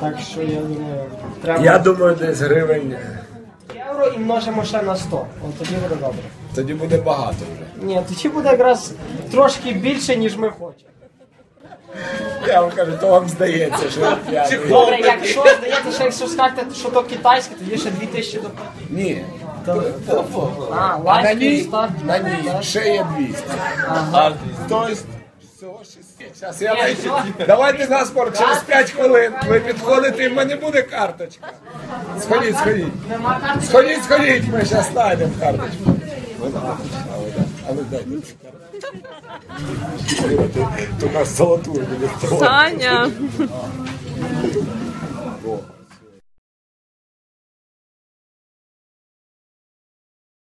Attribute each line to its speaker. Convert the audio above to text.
Speaker 1: Так що я думаю, треба
Speaker 2: Я думаю, десь гривень.
Speaker 1: євро і множимо ще на 100. От тоді буде добре.
Speaker 2: Тоді буде багато вже.
Speaker 1: Ні, тоді буде якраз трошки більше, ніж ми хочемо.
Speaker 2: Я вам кажу, то вам здається, що я п'яний.
Speaker 1: Добре, якщо здається, що якщо скажете, що то китайське, тоді ще 2000 до
Speaker 2: Ні.
Speaker 1: А,
Speaker 2: А на
Speaker 1: лайф
Speaker 2: ній,
Speaker 1: старт.
Speaker 2: на ній ще є 200. А, тобто, всього 600. Зараз я найду. Давайте на спорт через 5 хвилин. Ви підходите і в мене буде карточка. Сходіть, сходіть. Сходіть, сходіть, ми зараз знайдемо карточку. Ви так? А ви так? А ви дайте нас золотую.
Speaker 3: Саня.